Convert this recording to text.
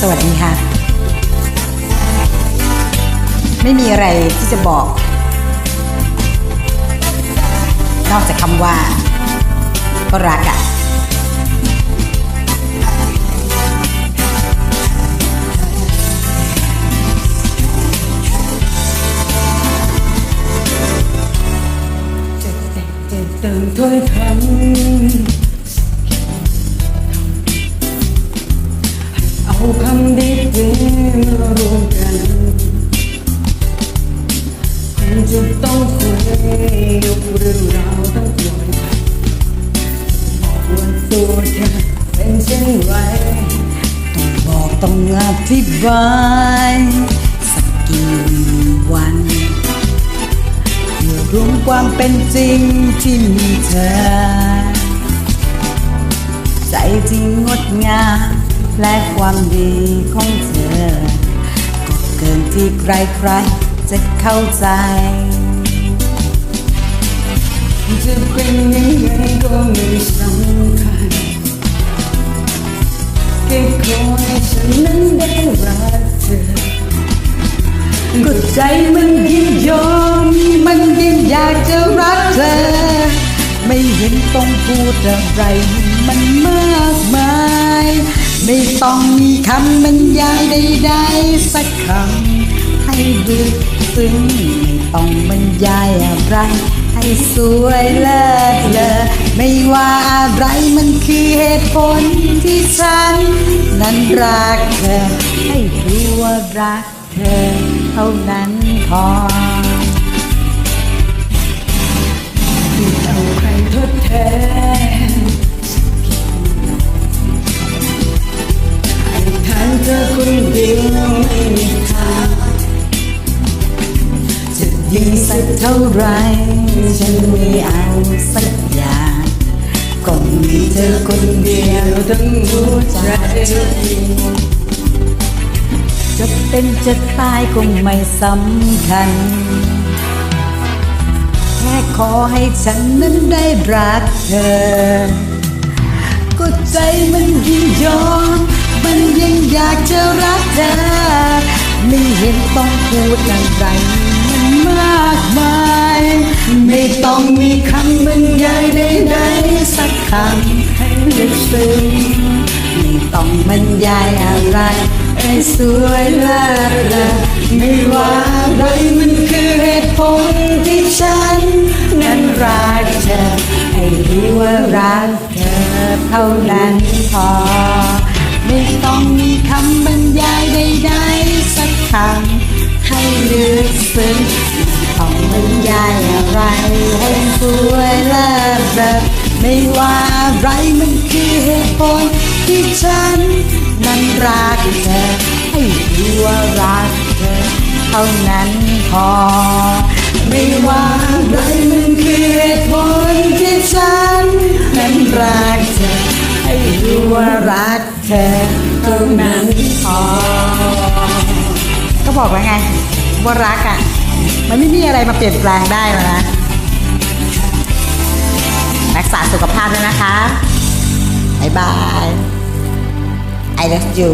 สวัสดีค่ะ ไม่มีอะไรที่จะบอก นอกจากคำว่า ก็รักอะ่ะเติมถ้อยคำ เอาคำดีๆมารวมกันคงจะต้องคุยยกเรื่องราวทั้งปวงบอกว่าตัวเธอเป็นเช่นไรต้องบอกต้องอธิบายสักกี่วันเพื่อรวมความเป็นจริงที่มีเธอ ใจที่งดงาม และความดีของเธอ ก็เกินที่ใครๆจะเข้าใจ จะเป็นยังไงก็ไม่สำคัญแค่ขอให้ฉันนั้นได้รักเธอก็ใจมันยิ่งยอมมันยิ่งอยากจะรักเธอ ไม่เห็นต้องพูดอะไรมัน ต้องมีคำบรรยายใดๆสักคำให้ลึกซึ้งไม่ต้องบรรยายอะไรให้สวยเลิศเลอไม่ว่าอะไรมันคือเหตุผลที่ฉัน นั้นรักเธอ ให้รู้ว่ารักเธอ เท่านั้นพอที่เอาใครทดแทน ดีสักเท่าไร ฉันไม่เอาสักอย่างก็มีเธอคนเดียวทั้งหัวใจจะเป็นจะตายคงไม่สำคัญ แค่ขอให้ฉันนั้นได้รักเธอ ก็ใจมันยิ่งยอม มันยังอยากจะรักเธอ ไม่เห็นต้องพูดอะไร มากมาย ไม่ต้องมีคำบรรยายใดๆสักคำให้ลึกซึ้งไม่ต้องบรรยายอะไรให้สวยลิศเลอไม่ว่าอะไรมันคือเหตุผลที่ฉัน นั้นรักเธอให้รู้ว่ารักเธอเท่านั้นพอ ไม่ต้องมีคำบรรยายใดๆสักคำ ให้ลึกซึ้งต้องบรรยายอะไรให้สวยเลิศเลอไม่ว่าอะไรมันคือเหตุผลที่ฉันนั้นรักเธอให้รู้ว่ารักเธอเท่านั้นพอ ไม่ว่าอะไรมันคือเหตุผลที่ฉันนั้นรักเธอให้รู้ว่ารักเธอเท่านั้นพอ บอกแล้วไงว่ารักอะ มันไม่มีอะไรมาเปลี่ยนแปลงได้แล้วนะรักษาสุขภาพด้วยนะคะ บ๊ายบาย I love you